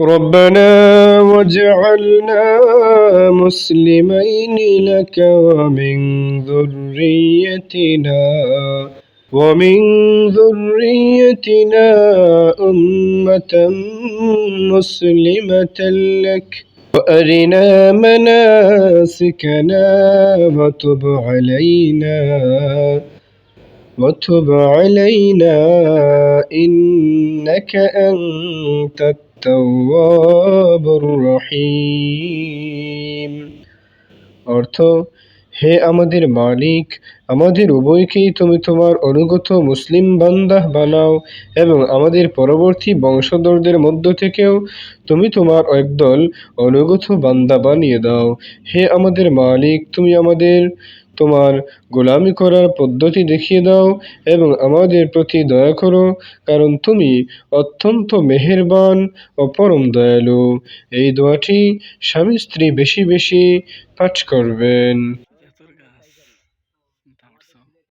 ربنا واجعلنا مسلمين لك ومن ذريتنا ومن ذريتنا أمة مسلمة لك وأرنا مناسكنا وتب علينا وتب علينا إنك أنت রহিম অর্থ, হে আমাদের মালিক, আমাদের উভয়কেই তুমি তোমার অনুগত মুসলিম বান্দা বানাও এবং আমাদের পরবর্তী বংশধরদের মধ্য থেকেও তুমি তোমার একদল অনুগত বান্দা বানিয়ে দাও। হে আমাদের মালিক, তুমি আমাদের তোমার গোলামি করার পদ্ধতি দেখিয়ে দাও এবং আমাদের প্রতি দয়া করো, কারণ তুমি অত্যন্ত মেহেরবান ও পরম দয়ালু। এই দোয়াটি স্বামী স্ত্রী বেশি বেশি পাঠ করবেন।